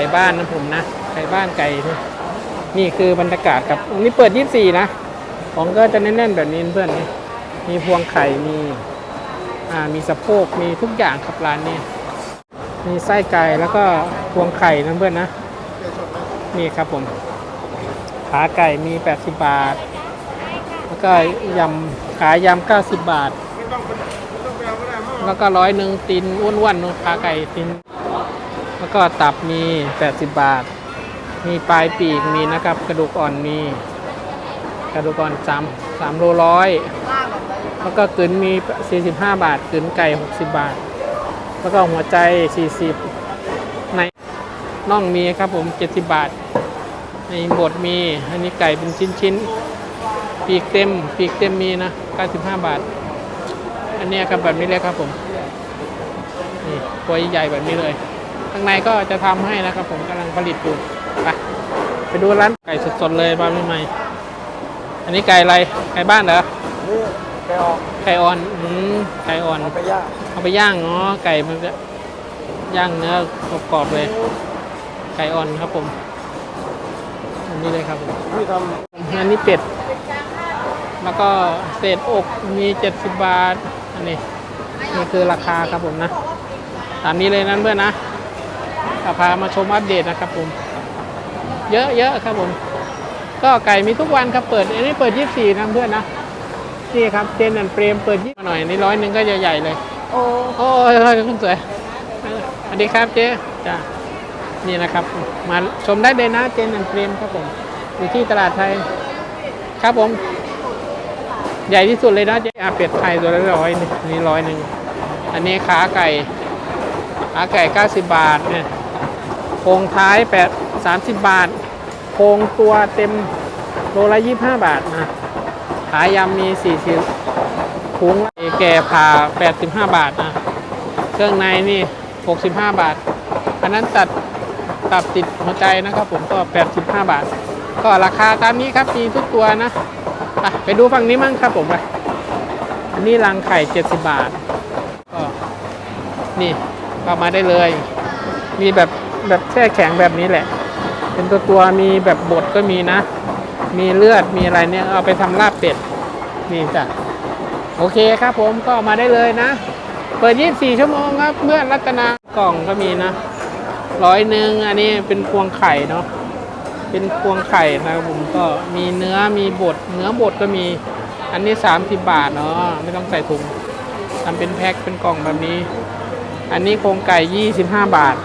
ก่บ้านนะผมนะ ไก่บ้านไก่ นี่นี่คือบรรยากาศครับนนี้เปิด 24 นะ ของก็จะแน่นๆแบบนี้เพื่อนนี่มีพวงไข่มีอ่ามีสะโพกมีทุกอย่างครับร้านนี้ มีไส้ไก่แล้วก็พวงไข่นะเพื่อนนะนี่ครับผมขาไก่มี 80 บาท แล้วก็ยำขายำ 90 บาท แล้วก็ร้อยหนึ่งตีนอ้วนๆเนขาไก่ตีน แล้วก็ตับมี 80 บาท มีปลายปีกมีนะครับ กระดูกอ่อนมี กระดูกอ่อน3 3โลร้อยแล้วก็กลืนมี 45 บาทกลืนไก่ 60 บาท แล้วก็หัวใจ 40 ในน่องมีครับผม 70 บาท ในบดมี อันนี้ไก่เป็นชิ้นๆ ปีกเต็ม ปีกเต็มมีนะ 95 บาท อันนี้ครับแบบนี้เลยครับผม นี่ตัวใหญ่แบบนี้เลย ข้างในก็จะทำให้นะครับ ผมกำลังผลิตอยู่ไปไปดูร้านไก่สดๆเลยบ้านใหม่ๆอันนี้ไก่อะไรไก่บ้านเหรอนี่ไปออกไก่อ่อนอืมไก่อ่อนเอาไปย่างเอาไปย่างเนาะไก่มันจะย่างเนื้อกรอบๆเลย ไก่อ่อนครับผมอันนี้เลยครับผมที่ทอันนี้เป็ด แล้วก็เศษอกมี70บาทอันนี้นี่คือราคาครับผมนะ ตามนี้เลยนั้นเพื่อนนะก็ พามาชมอัปเดตนะครับผมเยอะเยอะครับผม ก็ไก่มีทุกวันครับเปิดอันนี้เปิด 24นะเพื่อนนะนี่ครับเจนนันเปรมเปิดยี่มาหน่อยนี่ร้อยหนึ่งก็จะใหญ่เลย โอ้โอ้ยเฮ้ยคุณสวยสวัสดีครับเจ๊จ้านี่นะครับ มาชมได้เลยนะเจนนันเปรมครับผมอยู่ที่ตลาดไทย ครับผม ใหญ่ที่สุดเลยนะเจ๊อาเป็ดไทยตัวละร้อยหนึ่งนี่ร้อยหนึ่งอันนี้ขาไก่ขาไก่เก้าสิบบาทเนี่ย โครงท้ายแปดสามสิบบาท โครงตัวเต็มโลละยี่ห้าบาทนะขายยำมีสี่สิบถุงแก่ผ่าแปดสิบห้าบาทนะเครื่องในนี่หกสิบห้าบาท อันนั้นตัดตับติดหัวใจนะครับผมก็แปดสิบห้าบาท ก็ราคาตามนี้ครับมีทุกตัวนะไปดูฝั่งนี้มั่งครับผมไปอันนี้รังไข่เจ็ดสิบบาท ก็นี่เข้ามาได้เลย มีแบบ แบบแช่แข็งแบบนี้แหละ เป็นตัวตัวมีแบบบดก็มีนะ มีเลือดมีอะไรเนี่ยเอาไปทำลาบเป็ดนี่จ้ะโอเคครับผมก็มาได้เลยนะ เปิด 24 ชั่วโมงครับเพื่อนรัตนากล่องก็มีนะร้อยหนึ่งอันนี้เป็นพวงไข่เนาะเป็นพวงไข่นะครับผมก็มีเนื้อมีบดเนื้อบดก็มีอันนี้ 30 บาทเนาะไม่ต้องใส่ถุงทำเป็นแพ็คเป็นกล่องแบบนี้ อันนี้โครงไก่ 25 บาท